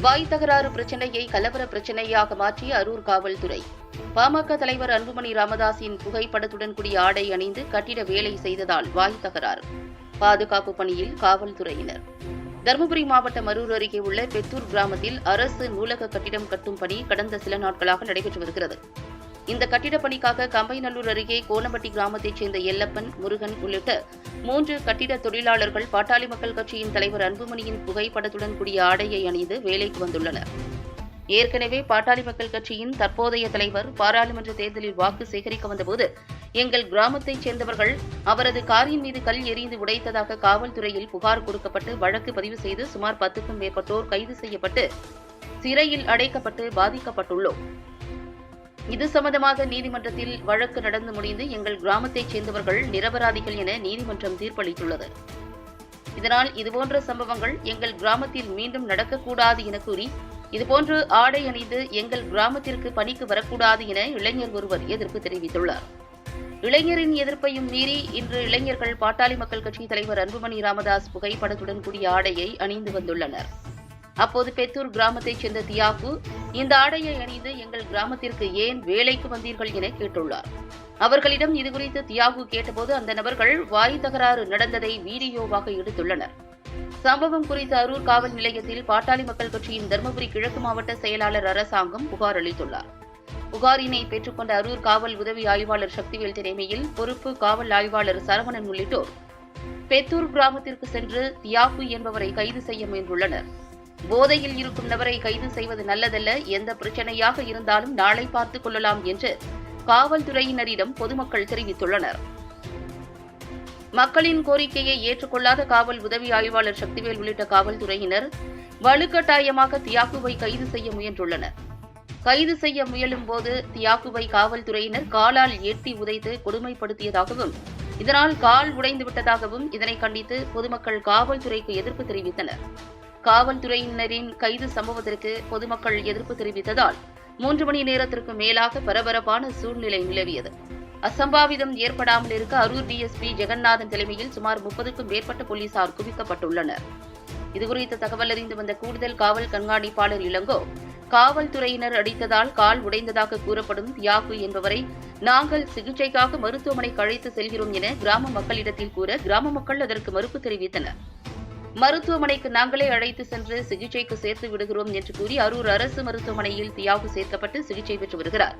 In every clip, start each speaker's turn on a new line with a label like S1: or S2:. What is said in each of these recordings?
S1: வாய் தகராறு பிரச்சனையை கலவர பிரச்சனையாக மாற்றிய அரூர் காவல்துறை. பாமக தலைவர் அன்புமணி ராமதாஸின் புகைப்படத்துடன் கூடிய ஆடை அணிந்து கட்டிட வேலை செய்ததால் வாய் தகராறு. பாதுகாப்பு பணியில் காவல்துறையினர். தருமபுரி மாவட்டம் அரூர் அருகே உள்ள பெத்தூர் கிராமத்தில் அரசு நூலக கட்டிடம் கட்டும் பணி கடந்த சில நாட்களாக நடைபெற்று வருகிறது. இந்த கட்டிடப் பணிக்காக கம்பைநல்லூர் அருகே கோனம்பட்டி கிராமத்தைச் சேர்ந்த எல்லப்பன் முருகன் உள்ளிட்ட மூன்று கட்டிட தொழிலாளர்கள் பாட்டாளி மக்கள் கட்சியின் தலைவர் அன்புமணியின் புகைப்படத்துடன் கூடிய ஆடையை அணிந்து வேலைக்கு வந்துள்ளனர். ஏற்கனவே பாட்டாளி மக்கள் கட்சியின் தற்போதைய தலைவர் பாராளுமன்ற தேர்தலில் வாக்கு சேகரிக்க வந்தபோது எங்கள் கிராமத்தைச் சேர்ந்தவர்கள் அவரது காரின் மீது கல் எறிந்து உடைத்ததாக காவல்துறையில் புகார் கொடுக்கப்பட்டு வழக்கு பதிவு செய்து சுமார் பத்துக்கும் மேற்பட்டோர் கைது செய்யப்பட்டு சிறையில் அடைக்கப்பட்டு பாதிக்கப்பட்டுள்ளோம். இது சம்பந்தமாக நீதிமன்றத்தில் வழக்கு நடந்து முடிந்து எங்கள் கிராமத்தைச் சேர்ந்தவர்கள் நிரபராதிகள் என நீதிமன்றம் தீர்ப்பளித்துள்ளது. இதனால் இதுபோன்ற சம்பவங்கள் எங்கள் கிராமத்தில் மீண்டும் நடக்கக்கூடாது என கூறி இதுபோன்று ஆடை அணிந்து எங்கள் கிராமத்திற்கு பணிக்கு வரக்கூடாது என இளைஞர் ஒருவர் எதிர்ப்பு தெரிவித்துள்ளார். இளைஞரின் எதிர்ப்பையும் மீறி இன்று இளைஞர்கள் பாட்டாளி மக்கள் கட்சி தலைவர் அன்புமணி ராமதாஸ் புகைப்படத்துடன் கூடிய ஆடையை அணிந்து வந்துள்ளனர். அப்போது பெத்தூர் கிராமத்தைச் சேர்ந்த தியாகு இந்த ஆடையை அணிந்து எங்கள் கிராமத்திற்கு ஏன் வேலைக்கு வந்தீர்கள் என கேட்டுள்ளார். அவர்களிடம் இதுகுறித்து தியாகு கேட்டபோது அந்த நபர்கள் வாய் தகராறு நடந்ததை வீடியோவாக எடுத்துள்ளனர். சம்பவம் குறித்து அரூர் காவல் நிலையத்தில் பாட்டாளி மக்கள் கட்சியின் தருமபுரி கிழக்கு மாவட்ட செயலாளர் அரசாங்கம் புகார் அளித்துள்ளார். புகாரினை பெற்றுக்கொண்ட அரூர் காவல் உதவி ஆய்வாளர் சக்திவேல் தலைமையில் பொறுப்பு காவல் ஆய்வாளர் சரவணன் உள்ளிட்டோர். பெத்தூர் கிராமத்திற்கு சென்று தியாகு என்பவரை கைது செய்ய முயன்றுள்ளனர். போதையில் இருக்கும் நபரை கைது செய்வது நல்லதல்ல. எந்த பிரச்சனையாக இருந்தாலும் நாளை பார்த்துக் கொள்ளலாம் என்று காவல்துறையினரிடம் பொதுமக்கள் தெரிவித்துள்ளனர். மக்களின் கோரிக்கையை ஏற்றுக்கொள்ளாத காவல் உதவி ஆய்வாளர் சக்திவேல் உள்ளிட்ட காவல்துறையினர் வலுக்கட்டாயமாக தியாகுவை கைது செய்ய முயன்றுள்ளனர். கைது செய்ய முயலும் போது தியாகுவை காவல்துறையினர் காலால் எட்டி உதைத்து கொடுமைப்படுத்தியதாகவும் இதனால் கால் உடைந்து விட்டதாகவும் இதனை கண்டித்து பொதுமக்கள் காவல்துறைக்கு எதிர்ப்பு தெரிவித்தனர். காவல்துறையினரின் கைது சம்பவத்திற்கு பொதுமக்கள் எதிர்ப்பு தெரிவித்ததால் மூன்று மணி நேரத்திற்கு மேலாக பரபரப்பான சூழ்நிலை நிலவியது. அசம்பாவிதம் ஏற்படாமல் இருக்க அரூர் டிஎஸ்பி ஜெகநாதன் தலைமையில் சுமார் முப்பதுக்கும் மேற்பட்ட போலீசார் குவிக்கப்பட்டுள்ளனர். இதுகுறித்த தகவல் அறிந்து வந்த கூடுதல் காவல் கண்காணிப்பாளர் இளங்கோ காவல்துறையினர் அடித்ததால் கால் உடைந்ததாக கூறப்படும் தியாகு என்பவரை நாங்கள் சிகிச்சைக்காக மருத்துவமனைக்கு அழைத்து செல்கிறோம் என கிராம மக்களிடத்தில் கூற கிராம மக்கள் அதற்கு மறுப்பு தெரிவித்தனர். மருத்துவமனைக்கு நாங்களே அழைத்து சென்று சிகிச்சைக்கு சேர்த்து விடுகிறோம் என்று கூறி அரூர் அரசு மருத்துவமனையில் தியாகு சேர்க்கப்பட்டு சிகிச்சை பெற்று வருகிறார்.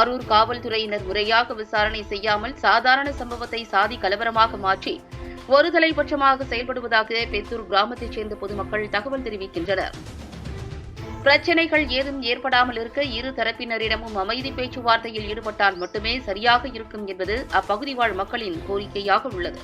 S1: அரூர் காவல்துறையினர் முறையாக விசாரணை செய்யாமல் சாதாரண சம்பவத்தை சாதி கலவரமாக மாற்றி ஒரு தலைபட்சமாக செயல்படுவதாக பெத்தூர் கிராமத்தைச் சேர்ந்த பொதுமக்கள் தகவல் தெரிவிக்கின்றனர். பிரச்சனைகள் ஏதும் ஏற்படாமல் இருக்க இரு தரப்பினரிடமும் அமைதி பேச்சுவார்த்தையில் ஈடுபட்டால் மட்டுமே சரியாக இருக்கும் என்பது அப்பகுதி வாழ் மக்களின் கோரிக்கையாக உள்ளது.